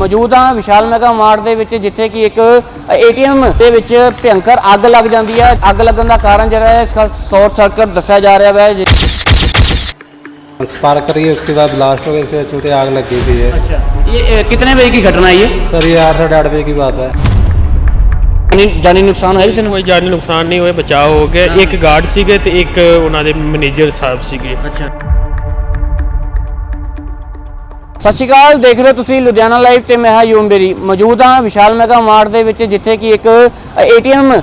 ਮੌਜੂਦ ਹਾਂ ਵਿਸ਼ਾਲ mega mart ਦੇ ਵਿੱਚ ਜਿੱਥੇ ਕਿ ਇੱਕ ਏਟੀਐਮ ਦੇ ਵਿੱਚ ਭਿਅੰਕਰ ਅੱਗ ਲੱਗ ਜਾਂਦੀ ਹੈ ਅੱਗ ਲੱਗਣ ਦਾ ਕਾਰਨ ਜਿਹੜਾ ਹੈ ਇਸ ਸ਼ਾਰਟ ਸਰਕਟ ਦੱਸਿਆ ਜਾ ਰਿਹਾ ਹੈ ਜਿ- स्पार्क करी है उसके बाद ब्लास्ट हो गया इसके बाद चौथे आग लग गई थी ये अच्छा ये अ, कितने बजे की घटना है ये सर ये आठ साढ़े आठ बजे की बात है ਜਾਨੀ ਜਾਨੀ ਨੁਕਸਾਨ ਹੋਇਆ ਕਿਸੇ ਨੂੰ ਕੋਈ ਜਾਨੀ ਨੁਕਸਾਨ ਨਹੀਂ ਹੋਇਆ ਬਚਾਅ ਹੋ ਗਿਆ ਇੱਕ ਗਾਰਡ ਸੀਗੇ ਤੇ ਇੱਕ ਉਹਨਾਂ ਦੇ ਮੈਨੇਜਰ ਸਾਹਿਬ ਸੀਗੇ ਅੱਛਾ ਸਤਿ ਸ਼੍ਰੀ ਅਕਾਲ, ਦੇਖ ਰਹੇ ਹੋ ਤੁਸੀਂ ਲੁਧਿਆਣਾ ਲਾਈਵ ਤੇ ਮੈਂ ਹਾਂ ਯੂਮ ਬੇਰੀ। ਮੌਜੂਦ ਹਾਂ ਵਿਸ਼ਾਲ ਮੈਗਾ ਮਾਰਟ ਦੇ ਵਿੱਚ, ਜਿੱਥੇ ਕਿ ਇੱਕ ਏਟੀਐਮ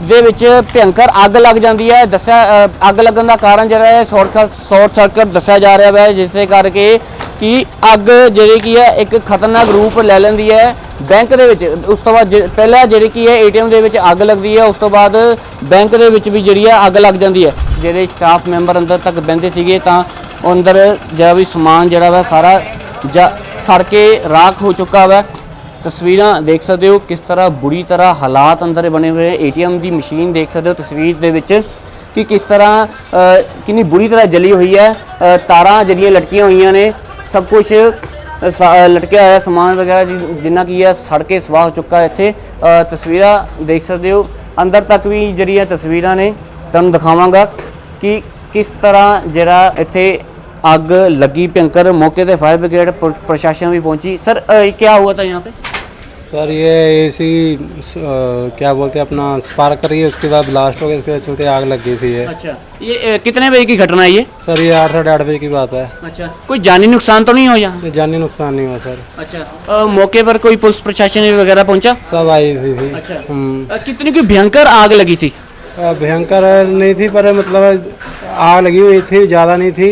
ਦੇ ਵਿੱਚ ਭਿਅੰਕਰ ਅੱਗ ਲੱਗ ਜਾਂਦੀ ਹੈ। ਦੱਸਿਆ ਅੱਗ ਲੱਗਣ ਦਾ ਕਾਰਨ ਜਿਹੜਾ ਹੈ, ਸ਼ਾਰਟ ਸ਼ਾਰਟ ਸਰਕਟ ਦੱਸਿਆ ਜਾ ਰਿਹਾ ਹੈ ਜਿਸ ਦੇ ਕਰਕੇ ਕਿ ਅੱਗ ਜਿਹੜੀ ਕੀ ਹੈ, ਇੱਕ ਖਤਰਨਾਕ ਰੂਪ ਲੈ ਲੈਂਦੀ ਹੈ ਬੈਂਕ ਦੇ ਵਿੱਚ। ਉਸ ਤੋਂ ਬਾਅਦ, ਜੇ- ਪਹਿਲਾਂ ਜਿਹੜੀ ਕੀ ਹੈ ਏਟੀਐਮ ਦੇ ਵਿੱਚ ਅੱਗ ਲੱਗਦੀ ਹੈ, ਉਸ ਤੋਂ ਬਾਅਦ ਬੈਂਕ ਦੇ ਵਿੱਚ ਵੀ ਜਿਹੜੀ ਹੈ, ਅੱਗ ਲੱਗ ਜਾਂਦੀ ਹੈ। ਜਿਹੜੇ ਸਟਾਫ ਮੈਂਬਰ ਅੰਦਰ ਤੱਕ ਬਹਿੰਦੇ ਸੀਗੇ, ਤਾਂ ਅੰਦਰ ਜਿਹੜਾ ਵੀ ਸਮਾਨ ਜਿਹੜਾ ਵਾ, ਸਾਰਾ ਜਾਂ ਸੜ ਕੇ ਰਾਖ ਹੋ ਚੁੱਕਾ ਵਾ। ਤਸਵੀਰਾਂ ਦੇਖ ਸਕਦੇ ਹੋ ਕਿਸ ਤਰ੍ਹਾਂ ਬੁਰੀ ਤਰ੍ਹਾਂ ਹਾਲਾਤ ਅੰਦਰ ਬਣੇ ਹੋਏ ਏਟੀਐਮ ਦੀ ਮਸ਼ੀਨ ਦੇਖ ਸਕਦੇ ਹੋ ਤਸਵੀਰ ਦੇ ਵਿੱਚ ਕਿ ਕਿਸ ਤਰ੍ਹਾਂ ਕਿੰਨੀ ਬੁਰੀ ਤਰ੍ਹਾਂ ਜਲੀ ਹੋਈ ਹੈ। ਤਾਰਾਂ ਜਿਹੜੀਆਂ ਲਟਕੀਆਂ ਹੋਈਆਂ ਨੇ, ਸਭ ਕੁਝ ਲਟਕਿਆ ਹੋਇਆ ਸਮਾਨ ਵਗੈਰਾ ਜਿ- ਜਿੰਨਾ ਕੀ ਹੈ ਸੜ ਕੇ ਸਵਾਹ ਹੋ ਚੁੱਕਾ ਇੱਥੇ। ਤਸਵੀਰਾਂ ਦੇਖ ਸਕਦੇ ਹੋ। ਅੰਦਰ ਤੱਕ ਵੀ ਜਿਹੜੀਆਂ ਤਸਵੀਰਾਂ ਨੇ, ਤੁਹਾਨੂੰ ਦਿਖਾਵਾਂਗਾ ਕਿ ਕਿਸ ਤਰ੍ਹਾਂ ਜਿਹੜਾ ਇੱਥੇ अग लगी भयंकर मौके पे फायर ब्रिगेड प्रशासन भी पहुँची सर आ, क्या हुआ था यहाँ पे सर ये एसी क्या बोलते हैं अपना स्पार्क करिए उसके बाद ब्लास्ट हो गया इसके चलते आग लग गई थी ये अच्छा ये ए, कितने बजे की घटना है ये सर ये आठ साढ़े आठ बजे की बात है अच्छा कोई जानी नुकसान तो नहीं हो यहाँ जानी नुकसान नहीं हुआ सर अच्छा आ, मौके पर कोई पुलिस प्रशासन वगैरह पहुँचा सब आई थी, थी। अच्छा। आ, कितनी की भयंकर आग लगी थी भयंकर नहीं थी पर मतलब आग लगी हुई थी ज़्यादा नहीं थी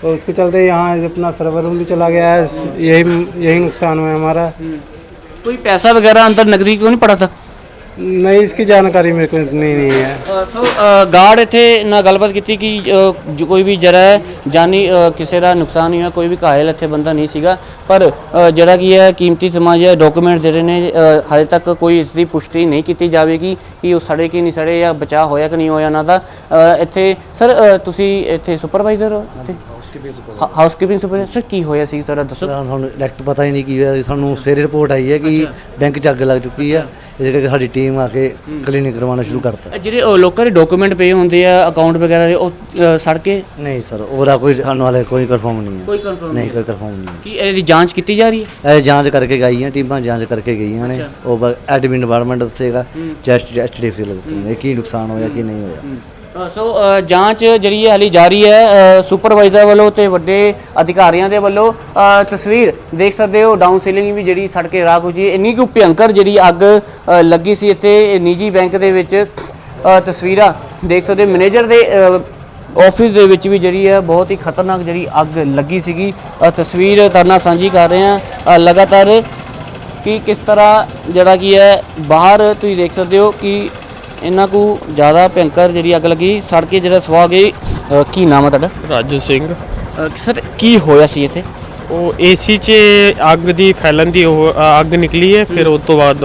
तो उसके चलते यहाँ अपना सर्वर रूम भी चला गया है यही यही नुकसान हुआ है हमारा कोई पैसा वगैरह अंदर नकदी क्यों नहीं पड़ा था नहीं इसकी जानकारी मेरे को इतनी नहीं है ਸੋ ਗਾਰਡ ਇੱਥੇ ਨਾਲ ਗੱਲਬਾਤ ਕੀਤੀ ਕਿ ਅ, ਜੋ ਕੋਈ ਵੀ ਜਰਾ ਜਾਨੀ ਅ, ਕਿਸੇ ਦਾ ਨੁਕਸਾਨ ਨਹੀਂ ਹੋਇਆ ਕੋਈ ਵੀ ਘਾਇਲ ਇੱਥੇ ਬੰਦਾ ਨਹੀਂ ਸੀਗਾ ਪਰ ਅ, ਜਿਹੜਾ ਕੀ ਹੈ ਕੀਮਤੀ ਸਮਾਨ ਜਾਂ ਡਾਕੂਮੈਂਟ ਜਿਹੜੇ ਨੇ ਅ, ਹਾਲੇ ਤੱਕ ਕੋਈ ਇਸ ਦੀ ਪੁਸ਼ਟੀ ਨਹੀਂ ਕੀਤੀ ਜਾਵੇਗੀ ਕਿ ਉਹ ਸੜੇ ਕਿ ਨਹੀਂ ਸੜੇ ਜਾਂ ਬਚਾਅ ਹੋਇਆ ਕਿ ਨਹੀਂ ਹੋਇਆ ਉਹਨਾਂ ਦਾ ਅ, ਇੱਥੇ ਸਰ ਅ, ਤੁਸੀਂ ਇੱਥੇ ਸੁਪਰਵਾਈਜ਼ਰ ਹੋ ਇੱਥੇ ਹਾਊਸਕੀਪਿੰਗ ਸੁਪਰਵਾਈਜ਼ਰ ਸਰ ਕੀ ਹੋਇਆ ਸੀ ਜ਼ਰਾ ਦੱਸੋ ਸਾਨੂੰ ਸਾਨੂੰ ਡਾਇਰੈਕਟ ਪਤਾ ਹੀ ਨਹੀਂ ਕੀ ਹੋਇਆ ਸਾਨੂੰ ਸਵੇਰੇ ਰਿਪੋਰਟ ਆਈ ਹੈ ਕਿ ਬੈਂਕ 'ਚ ਅੱਗ ਲੱਗ ਚੁੱਕੀ ਹੈ ਇਸ ਕਰਕੇ ਸਾਡੀ ਟੀਮ ਆ ਕੇ ਕਲੀਨਿਕ ਕਰਵਾਉਣਾ ਸ਼ੁਰੂ ਕਰਤਾ। ਅ, ਜਿਹੜੇ ਅ, ਲੋਕਾਂ ਦੇ ਡਾਕੂਮੈਂਟ ਪਏ ਹੁੰਦੇ ਆ ਅਕਾਊਂਟ ਵਗੈਰਾ ਦੇ ਉਹ ਅ, ਸੜ ਕੇ? ਨਹੀਂ ਸਰ ਉਹਦਾ ਕੋਈ ਸਾਨੂੰ ਹਾਲੇ ਕੋਈ ਕਨਫਰਮ ਨਹੀਂ ਹੈ। ਕੋਈ ਕਨਫਰਮ ਨਹੀਂ ਕੋਈ ਕਨਫਰਮ ਨਹੀਂ ਕੀ ਇਹਦੀ ਜਾਂਚ ਕੀਤੀ ਜਾ ਰਹੀ ਹੈ? ਹੈ ਇਹ ਜਾਂਚ ਕਰਕੇ ਗਈਆਂ ਟੀਮਾਂ ਜਾਂਚ ਕਰਕੇ ਗਈਆਂ ਨੇ। ਉਹ ਐਡਮਿਨ ਡਿਪਾਰਟਮੈਂਟ ਦੱਸੇਗਾ ਜਸਟ ਐਸਟੀਐਫਸੀ ਵਾਲੇ ਦੱਸਣਗੇ ਕੀ ਨੁਕਸਾਨ ਹੋਇਆ ਕੀ ਨਹੀਂ ਹੋਇਆ। ਸੋ ਅ, ਜਾਂਚ ਜਿਹੜੀ ਹੈ ਹਾਲੀ ਜਾਰੀ ਹੈ ਅ, ਸੁਪਰਵਾਈਜ਼ਰ ਵੱਲੋਂ ਤੇ ਵੱਡੇ ਅਧਿਕਾਰੀਆਂ ਦੇ ਵੱਲੋਂ ਅ, ਤਸਵੀਰ ਦੇਖ ਸਕਦੇ ਹੋ ਡਾਊਨ ਸੀਲਿੰਗ ਵੀ ਜਿਹੜੀ ਸੜ ਕੇ ਰਾਖ ਹੋ ਜੀ ਇੰਨੀ ਕੁ ਭਿਅੰਕਰ ਜਿਹੜੀ ਅੱਗ ਅ, ਲੱਗੀ ਸੀ ਇੱਥੇ ਨਿੱਜੀ ਬੈਂਕ ਦੇ ਵਿੱਚ ਅ, ਤਸਵੀਰਾਂ ਦੇਖ ਸਕਦੇ ਮੈਨੇਜਰ ਦੇ ਅ, ਆਫਿਸ ਦੇ ਵਿੱਚ ਵੀ ਜਿਹੜੀ ਹੈ ਬਹੁਤ ਹੀ ਖਤਰਨਾਕ ਜਿਹੜੀ ਅੱਗ ਲੱਗੀ ਸੀਗੀ। ਅ, ਤਸਵੀਰ ਤਰਨਾ ਸਾਂਝੀ ਕਰ ਰਹੇ ਹਾਂ। ਅ, ਲਗਾਤਾਰ ਕਿ ਕਿਸ ਤਰ੍ਹਾਂ ਜਿਹੜਾ ਕੀ ਹੈ ਬਾਹਰ ਤੁਸੀਂ ਦੇਖ ਸਕਦੇ ਹੋ ਕਿ ਇੰਨਾ ਕੁ ਜ਼ਿਆਦਾ ਭਿਅੰਕਰ ਜਿਹੜੀ ਅੱਗ ਲੱਗੀ ਸੜ ਕੇ ਜਿਹੜਾ ਸਵਾ ਗਈ ਅ, ਕੀ ਨਾਮ ਹੈ ਤੁਹਾਡਾ? ਰਾਜੂ ਸਿੰਘ। ਅ, ਸਰ ਕੀ ਹੋਇਆ ਸੀ ਇੱਥੇ? ਉਹ ਏਸੀ 'ਚ ਅੱਗ ਦੀ ਫੈਲਣ ਦੀ ਉਹ ਅ, ਅੱਗ ਨਿਕਲੀ ਹੈ ਫਿਰ ਉਸ ਤੋਂ ਬਾਅਦ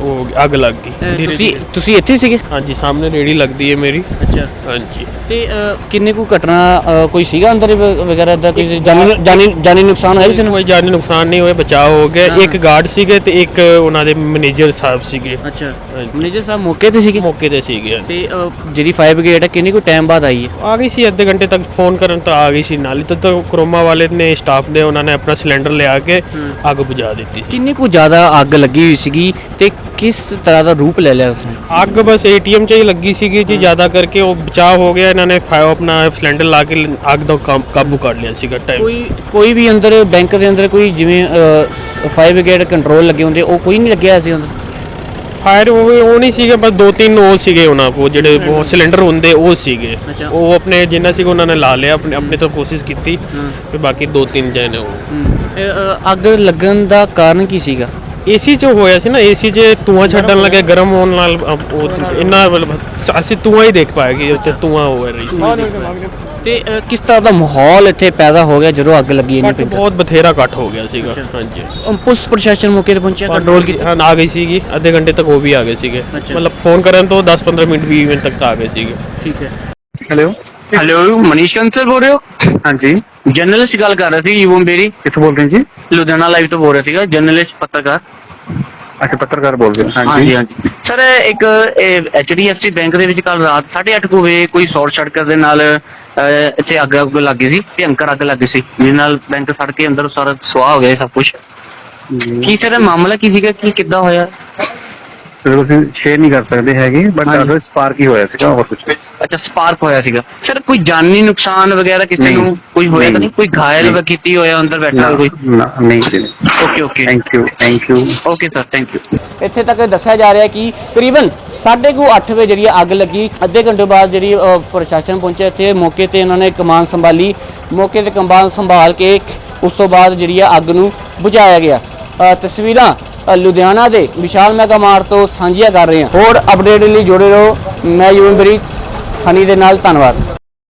ਉਹ ਅੱਗ ਲੱਗ ਗਈ। ਤੁਸੀਂ। ਤੁਸੀਂ ਇੱਥੇ ਸੀਗੇ? ਹਾਂਜੀ ਸਾਹਮਣੇ ਰੇੜੀ ਲੱਗਦੀ ਹੈ ਮੇਰੀ। ਅੱਛਾ। ਹਾਂਜੀ। ਤੇ ਅ, ਕਿੰਨੇ ਕੁ ਘਟਨਾ ਅ, ਕੋਈ ਸੀਗਾ ਅੰਦਰ ਵ- ਵਗੈਰਾ ਦਾ? ਕੋਈ ਜਾਨੀ ਜਾਨੀ ਜਾਨੀ ਨੁਕਸਾਨ ਹੋਇਆ ਕਿਸੇ ਨੂੰ? ਕੋਈ ਜਾਨੀ ਨੁਕਸਾਨ ਨਹੀਂ ਹੋਇਆ ਬਚਾਅ ਹੋ ਗਿਆ। ਇੱਕ ਗਾਰਡ ਸੀਗੇ ਤੇ ਇੱਕ ਉਹਨਾਂ ਦੇ ਮੈਨੇਜਰ ਸਾਹਿਬ ਸੀਗੇ। ਅੱਛਾ। ਹਾਂਜੀ। ਮੈਨੇਜਰ ਸਾਹਿਬ ਮੌਕੇ ਤੇ ਸੀਗੇ? ਮੌਕੇ ਤੇ ਸੀਗੇ। ਤੇ ਅ, ਜਿਹੜੀ ਫਾਇਰ ਬ੍ਰਿਗੇਡ ਹੈ ਕਿੰਨੇ ਕੁ ਟਾਈਮ ਬਾਅਦ ਆਈ ਹੈ ਆ ਗਈ ਸੀ ਅੱਧੇ ਘੰਟੇ ਤੱਕ ਫੋਨ ਕਰਨ ਤਾਂ ਆ ਗਈ ਸੀ ਨਾਲ ਹੀ। ਤਾਂ- ਤਾਂ ਕਰੋਮਾ ਵਾਲੇ ਨੇ ਸਟਾਫ ਨੇ ਉਹਨਾਂ ਨੇ ਆਪਣਾ ਸਿਲੰਡਰ ਲਿਆ ਕੇ ਅੱਗ ਬੁਝਾ ਦਿੱਤੀ ਸੀ। ਕਿੰਨੀ ਕੁ ਜ਼ਿਆਦਾ ਅੱਗ ਲੱਗੀ ਹੋਈ ਸੀਗੀ? ਤੇ ਕਿਸ ਤਰ੍ਹਾਂ ਦਾ ਰੂਪ ਲੈ ਲਿਆ ਉਸਨੇ? ਅੱਗ ਬਸ ਏਟੀਐਮ 'ਚ ਹੀ ਲੱਗੀ ਸੀਗੀ ਜੀ ਜ਼ਿਆਦਾ ਕਰਕੇ ਉਹ ਬਚਾਅ ਹੋ ਗਿਆ ਇਹਨਾਂ ਨੇ ਫਾਇਰ ਆਪਣਾ ਸਿਲੰਡਰ ਲਾ ਕੇ ਅੱਗ ਦਾ ਕਾਬ- ਕਾਬੂ ਕਰ ਲਿਆ ਸੀਗਾ ਟਾਈਮ ਕੋਈ ਕੋਈ ਵੀ ਅੰਦਰ ਬੈਂਕ ਦੇ ਅੰਦਰ ਕੋਈ ਜਿਵੇਂ ਫਾਇਰ ਬ੍ਰਿਗੇਡ ਕੰਟਰੋਲ ਲੱਗੇ ਹੁੰਦੇ ਉਹ ਕੋਈ ਨਹੀਂ ਲੱਗਿਆ ਸੀ ਅੰਦਰ? ਫਾਇਰ ਉਹ ਉਹ ਨਹੀਂ ਸੀਗੇ ਬਸ ਦੋ ਤਿੰਨ ਉਹ ਸੀਗੇ ਉਹਨਾਂ ਕੋਲ ਜਿਹੜੇ ਉਹ ਸਿਲੰਡਰ ਹੁੰਦੇ ਉਹ ਸੀਗੇ। ਅੱਛਾ। ਉਹ ਆਪਣੇ ਜਿੰਨਾ ਸੀਗਾ ਉਹਨਾਂ ਨੇ ਲਾ ਲਿਆ ਆਪਣੇ ਆਪਣੇ ਤੋਂ ਕੋਸ਼ਿਸ਼ ਕੀਤੀ ਤੇ ਬਾਕੀ ਦੋ ਤਿੰਨ ਜਣੇ ਉਹ। ਅੱਗ ਲੱਗਣ ਦਾ ਕਾਰਨ ਕੀ ਸੀਗਾ? ਏਸੀ 'ਚ ਹੋਇਆ ਸੀ ਨਾ ਏਸੀ 'ਚ ਧੂਆਂ ਛੱਡਣ ਲੱਗੇ ਗਰਮ ਹੋਣ ਨਾਲ ਉਹ ਇੰਨਾ ਮਤਲਬ ਅਸੀਂ ਧੂਆਂ ਹੀ ਦੇਖ ਪਾਏਗੀ ਉਹ 'ਚ ਧੂਆਂ ਹੋ ਰਹੀ ਸੀ। ਤੇ ਅ, ਕਿਸ ਤਰ੍ਹਾਂ ਦਾ ਮਾਹੌਲ ਇੱਥੇ ਪੈਦਾ ਹੋ ਗਿਆ ਜਦੋਂ ਅੱਗ ਲੱਗੀ ਇੰਨੀ ਭਿਅੰਕਰ ਬਹੁਤ ਬਥੇਰਾ ਕੱਟ ਹੋ ਗਿਆ ਸੀਗਾ ਹਾਂਜੀ। ਪੁਲਿਸ ਪ੍ਰਸ਼ਾਸਨ ਮੌਕੇ ਤੇ ਪਹੁੰਚਿਆ ਕੰਟਰੋਲ ਕੀਤਾ? ਹਾਂ ਆ ਗਈ ਸੀਗੀ ਅੱਧੇ ਘੰਟੇ ਤੱਕ ਉਹ ਵੀ ਆ ਗਏ ਸੀਗੇ। ਅੱਛਾ। ਮਤਲਬ ਫੋਨ ਕਰਨ ਤੋਂ 10 15 ਮਿੰਟ 20 ਮਿੰਟ ਤੱਕ ਆ ਗਏ ਸੀਗੇ। ਠੀਕ ਹੈ। हेलो ਹੈਲੋ ਮਨੀਸ਼ ਕੰਸਲ ਬੋਲ ਰਹੇ ਹੋ? ਹਾਂਜੀ। ਜਰਨਲਿਸਟ ਗੱਲ ਕਰ ਰਿਹਾ ਸੀ ਯੂਮ ਬੇਰੀ। ਕਿੱਥੋਂ ਬੋਲ ਰਹੇ ਜੀ? ਲੁਧਿਆਣਾ ਲਾਈਵ ਤੋਂ ਬੋਲ ਰਿਹਾ ਸੀਗਾ ਜਰਨਲਿਸਟ ਪੱਤਰਕਾਰ। ਅੱਛਾ ਪੱਤਰਕਾਰ ਬੋਲ ਰਹੇ ਹੋ। ਹਾਂਜੀ। ਹਾਂਜੀ ਸਰ ਇੱਕ ਐਚਡੀਐਫਸੀ ਬੈਂਕ ਦੇ ਵਿੱਚ ਕੱਲ ਰਾਤ 8:30 ਵਜੇ ਕੋਈ ਸ਼ਾਰਟ ਸਰਕਟ ਦੇ ਨਾਲ ਇੱਥੇ ਅੱਗ ਅੱਗ ਲੱਗੀ ਸੀ ਭਿਅੰਕਰ ਅੱਗ ਲੱਗੀ ਸੀ ਜਿਹਦੇ ਨਾਲ ਬੈਂਕ ਸੜ ਕੇ ਅੰਦਰ ਸਾਰਾ ਸੁਆਹ ਹੋ ਗਿਆ ਸਭ ਕੁਝ ਕੀ ਸਰ ਮਾਮਲਾ ਕੀ ਸੀਗਾ? ਕੀ ਕਿੱਦਾਂ ਹੋਇਆ? ਸਰ ਅਸੀਂ ਸ਼ੇਅਰ ਨਹੀਂ ਕਰ ਸਕਦੇ ਹੈਗੇ ਬਟ ਹਾਂਜੀ। ਅਦਰ ਸਪਾਰਕ ਹੀ ਹੋਇਆ ਸੀਗਾ ਹੋਰ ਕੁਝ ਅੱਛਾ ਸਪਾਰਕ ਹੋਇਆ ਸੀਗਾ। ਸਰ ਕੋਈ ਜਾਨੀ ਨੁਕਸਾਨ ਵਗੈਰਾ ਕਿਸੇ ਨਹੀਂ। ਨੂੰ ਕੋਈ ਹੋਇਆ ਤਾਂ ਨਹੀਂ। ਕੋਈ ਘਾਇਲ ਨਹੀਂ। ਕੀਤੀ ਹੋਇਆ ਅੰਦਰ ਬੈਠਾ ਹੋਇਆ ਕੋਈ? ਨਹੀਂ okay okay thank you thank you okay sir thank you ਇੱਥੇ ਤੱਕ ਦੱਸਿਆ ਜਾ ਰਿਹਾ ਕਿ ਕਰੀਬਨ 8:30 ਵਜੇ ਜਿਹੜੀ ਅੱਗ ਲੱਗੀ ਅੱਧੇ ਘੰਟੇ ਬਾਅਦ ਜਿਹੜੀ ਅ, ਪ੍ਰਸ਼ਾਸਨ ਪਹੁੰਚਿਆ। ਇੱਥੇ ਮੌਕੇ ਤੇ ਉਹਨਾਂ ਨੇ ਕਮਾਨ ਸੰਭਾਲੀ। ਮੌਕੇ ਤੇ ਕਮਾਨ ਸੰਭਾਲ ਕੇ ਉਸ ਤੋਂ ਬਾਅਦ ਜਿਹੜੀ ਆ ਅੱਗ ਨੂੰ ਬੁਝਾਇਆ ਗਿਆ। ਅ, ਤਸਵੀਰਾਂ ਲੁਧਿਆਣਾ ਦੇ ਵਿਸ਼ਾਲ ਮੈਗਾ ਮਾਰਟ ਤੋਂ ਸਾਂਝੀਆਂ ਕਰ ਰਹੇ ਹਾਂ। ਹੋਰ ਅਪਡੇਟ ਲਈ ਜੁੜੇ ਰਹੋ। ਮੈਂ ਯੂਨਬਰੀ ਹਨੀ ਦੇ ਨਾਲ ਧੰਨਵਾਦ।